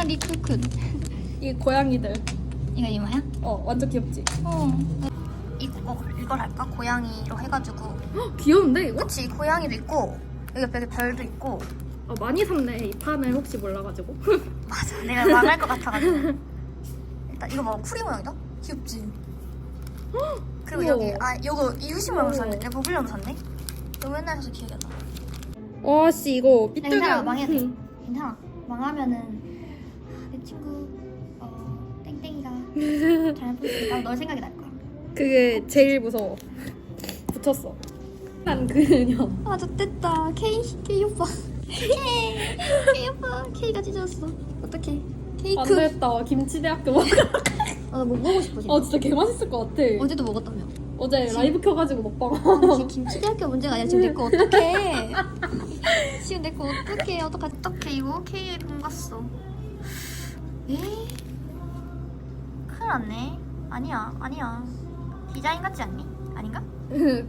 야 리틀큰. 이 고양이들. 이거 이마야? 어 완전 귀엽지. 어. 이거 이걸 할까? 고양이로 해가지고. 헉, 귀여운데 이거? 그치 고양이도 있고 여기 옆에 별도 있고. 어, 많이 샀네 이 판을 혹시 몰라가지고. 맞아. 내가 망할 것 같아가지고. 일단 이거 봐 쿠리 모양이다. 귀엽지. 그리고. 여기 아 이거 이유시 모양 우와. 샀네. 내가 보빌려면 샀네. 너무 옛날에 사서 기억이 안 나. 와씨 이거 삐뚤게. 괜찮아, 망해도 돼. 괜찮아. 망하면은 내 친구 어 땡땡이가 잘못 나널 생각이 날 거야. 그게 제일 무서워. 붙였어. 난 그녀. 아 좋댔다. K K 오빠. K K 오빠 K가 찢어졌어. 어떡해. 안 케이크. 됐다. 김치대학교 먹. 아뭐 먹고 싶어 지금. 어 진짜 개 맛있을 것 같아. 어제도 먹었다며. 어제 라이브 켜가지고 먹방. 지금 김치대학교 문제가 아니라 지금 내 거 어떡해. 지금 내 거 어떡해. 어떡하지? 어떡해 이거 K에 돈 갔어. 에? 큰일 났네. 아니야 아니야. 디자인 같지 않니? 아닌가?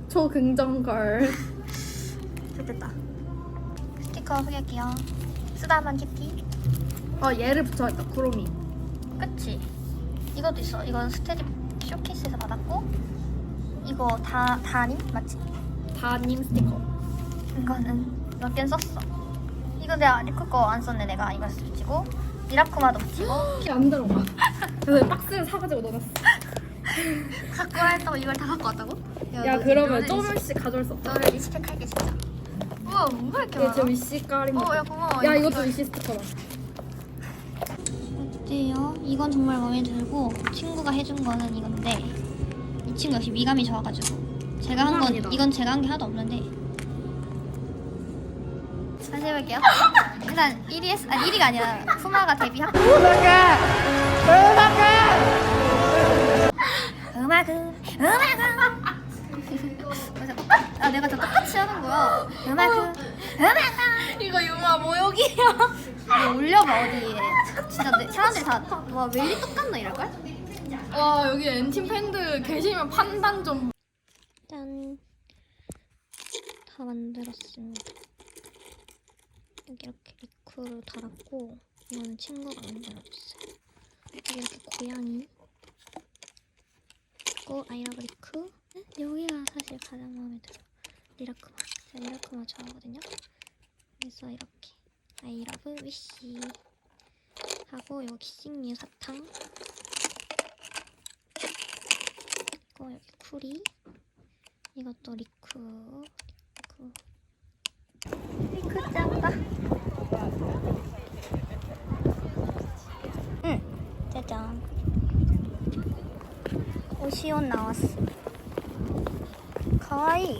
초긍정 걸. 좋겠다. 스티커 소개할게요. 쓰다만 키티. 어 얘를 붙여야겠다. 구름이. 그치? 이것도 있어. 이건 스테디 쇼케이스에서 받았고 이거 다 다님 맞지? 다님 스티커. 이거는 몇 개는 썼어. 이거 내가 리코 거안 썼네 내가 이거 붙이고 미라쿠마도 붙이고 안 들어가. 그래서 박스를 사가지고 넣어놨어. 갖고 와 했다고 이걸 다 갖고 왔다고? 야 너- 그러면 너를 조금씩 가져올 수 없다. 너를 리스펙할게 진짜. 우와 뭐가 이렇게 얘 많아? 지금 위시 깔인 거. 어, 야 고마워. 야 이것도 위시 스티커다. 어때요? 이건 정말 마음에 들고 친구가 해준 거는 이건데 이 친구 역시 미감이 좋아가지고 제가 한 건 감사합니다. 이건 제가 한 게 하나도 없는데 다시 해볼게요 일단 1위 했, 아니 1위가 아니라 푸마가 데뷔하고 음악은 음악은 그래서 똑같, 아 내가 저 똑같이 하는 거야 음악은 음악은 이거 유마 모욕이야. 이거 올려봐 어디에 진짜 내, 사람들이 다와왜 이리 똑같나 이럴 걸? 와 여기 엔팀 팬들 계시면 판단 좀. 짠. 다 만들었습니다. 여기 이렇게 리쿠를 달았고 이거는 친구가 만들어줬어요. 여기 이렇게 고양이 있고 아이라브 리쿠 네? 여기가 사실 가장 마음에 들어. 리라크마. 제가 리라크마 좋아하거든요. 그래서 이렇게 아이라브 위시 하고 여기 싱유 사탕 있고 여기 쿠리 이것도 리쿠 리쿠 리쿠 짱다 응 짜잔. 오시온 나왔어. 가와이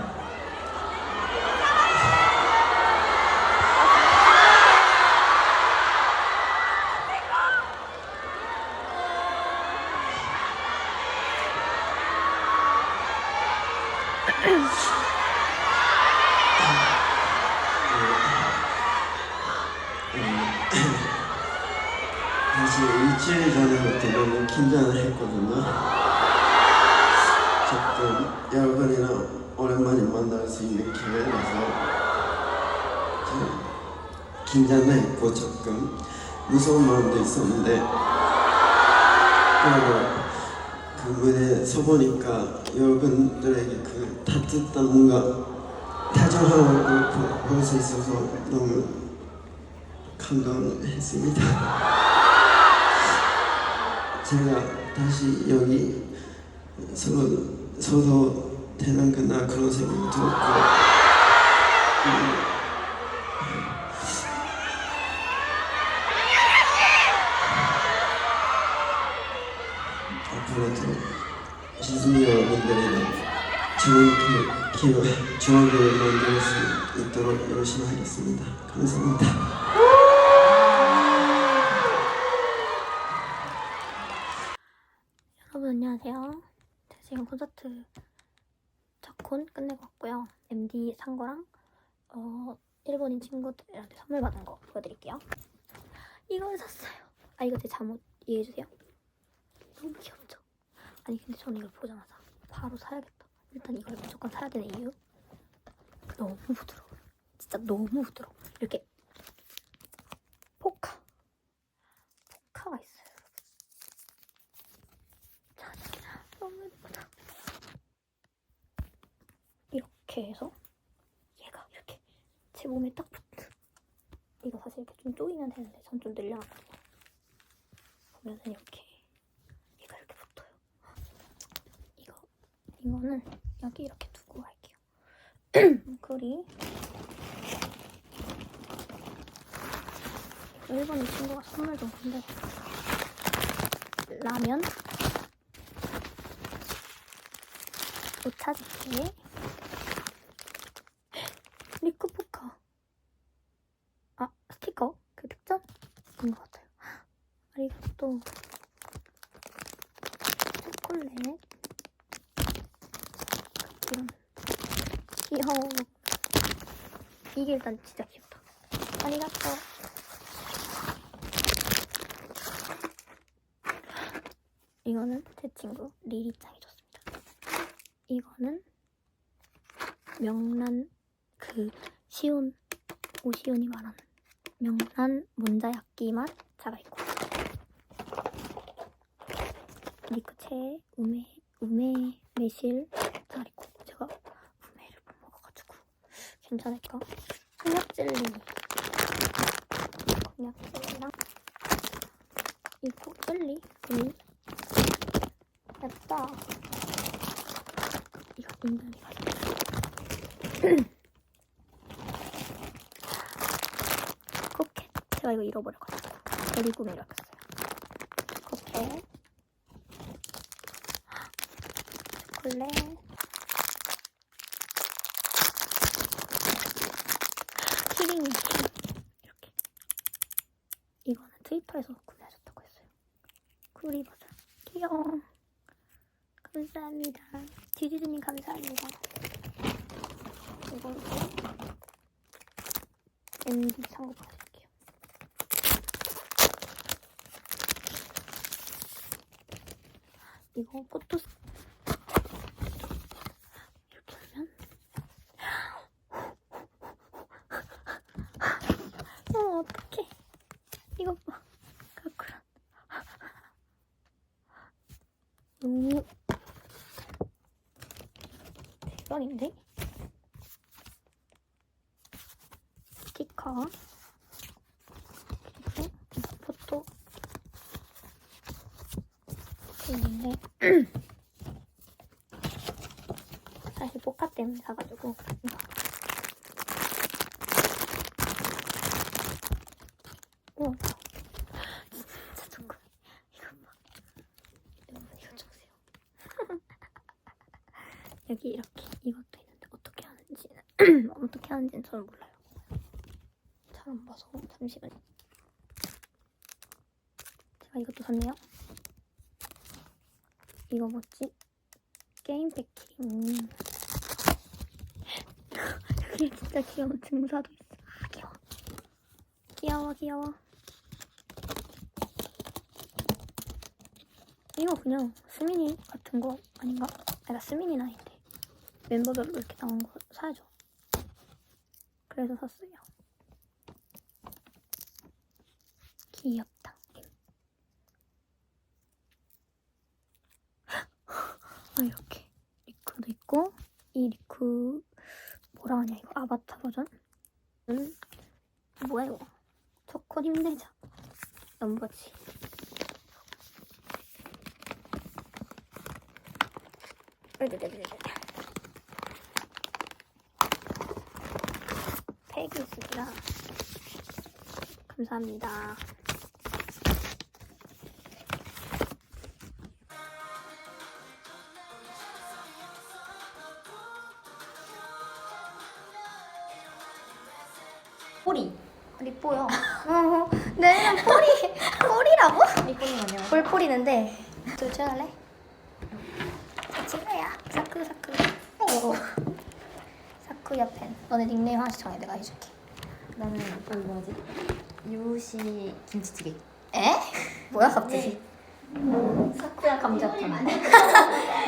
수 있는 기회라서 좀 긴장도 했고 조금 무서운 마음도 있었는데 그 무대에 서보니까 여러분들에게 그 따뜻한 뭔가 다정함을 볼 수 있어서 너무 감동했습니다. 제가 다시 여기 서로 서도 되는 그날 그런 생각이 들었고 음, 앞으로도 시즈니 여러분들이랑 좋은 기- 기회, 추억을 만들 수 있도록 열심히 하겠습니다. 감사합니다. 여러분 안녕하세요. 제가 지금 콘서트 첫콘 끝내고 왔고요. MD 산 거랑 어 일본인 친구들한테 선물 받은 거 보여드릴게요. 이걸 샀어요. 아 이거 제 잠옷 이해해 주세요. 너무 귀엽죠? 아니 근데 저는 이걸 보자마자 바로 사야겠다. 일단 이걸 무조건 사야 되는 이유 너무 부드러워요. 진짜 너무 부드러워. 이렇게 포카 포카가 있어요. 짜잔. 너무 예쁘다. 이렇게 해서 얘가 이렇게 제 몸에 딱 붙어. 이거 사실 이렇게 좀 조이면 되는데 전 좀 늘려놨거든요. 보면은 이렇게 얘가 이렇게 붙어요. 이거 이거는 여기 이렇게 두고 갈게요. 그리 일본인 친구가 선물 준 건데 라면 오차즈키에 리크포카 아 스티커 그 특전인 것 같아요 아리가또 초콜릿 이런 귀여워 이게 일단 진짜 귀엽다. 아리가또 이거는 제 친구 리리짱이 줬습니다. 이거는 명란 그 시온 오시온이 말하는 명란 문자야끼 맛 자가있고 리크체 우메 우메 매실 자리고 제가 우메를 못 먹어가지고 괜찮을까? 젤리 곤약 젤리랑 이거 젤리? 젤리? 예쁘다. 이거 맛있어 코켓. 제가 이거 잃어버려가지고 베리 구매를 했어요. 코켓. 초콜릿 키링이 이렇게 이거는 트위터에서 구매하셨다고 했어요. 쿠리 버전. 귀여워. 감사합니다. 디디드님 감사합니다. 이걸로 MD 상고 받을게요. 이거 포토 이렇게 하면 어 어떡해 이것 봐 가쿠란 너무 대박인데? 스티커. 그리고 포토. 있는데. 사실 포카 때문에 사가지고. 이거 우와 진짜 조금 이거 봐 여러분 이거 좀 보세요 여기 이렇게 이것도 있는데 어떻게 하는지는 어떻게 하는지는 저는 몰라요. 잘 안 봐서 잠시만요. 제가 이것도 샀네요. 이거 뭐지? 게임 패킹. 여기 진짜 귀여운 증사도 있어. 아, 귀여워. 귀여워, 귀여워. 이거 그냥 스미니 같은 거 아닌가? 내가 스미니는 아닌데 멤버별로 이렇게 나온 거 사야죠. 그래서 샀어요. 귀엽다. 아 이렇게 리쿠도 있고 이 리쿠 뭐라 하냐 이거 아바타 버전? 음 뭐야 이거 초코 힘내자 넘버지 팩이 있습니다. 감사합니다. 꼬리. 리뽀요. 어, 내는 뽀리, 뽀리라고? 리본이 아니야. 볼 뽀리는데. 도전할래? 친구야. 사쿠, 사쿠. 오. 사쿠야 팬. 너네 닉네임 하나씩 정해. 내가 해줄게. 나는 그 뭐지? 유시 김치찌개. 에? 뭐야 갑자기? 사쿠야 감자탕.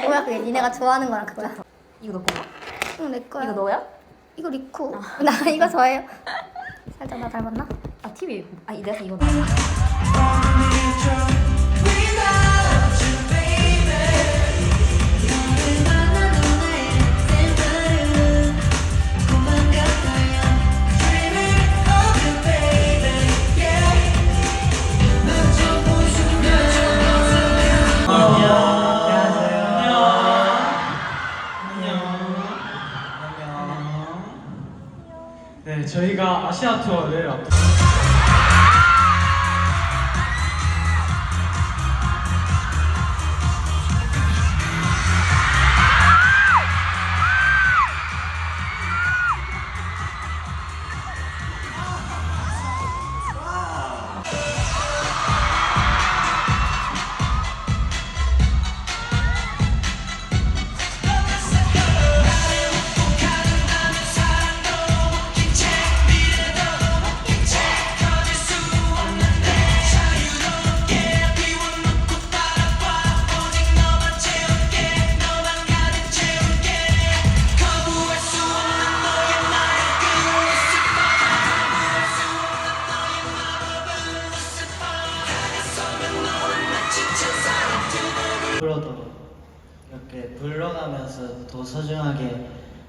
뭐야 그게 니네가 좋아하는 거랑 그거야? 이거 넣고 봐. 응, 내 거야. 이거 너야? 이거 리쿠. 나 이거 좋아해요. 살짝 나 닮았나? 아 TV. 아 내가 이거 넣어.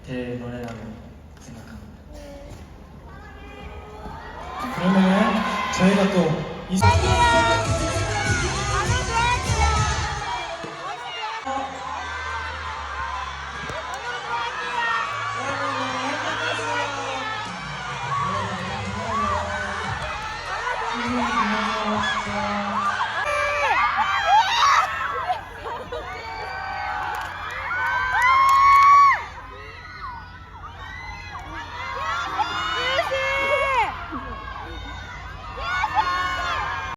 소중하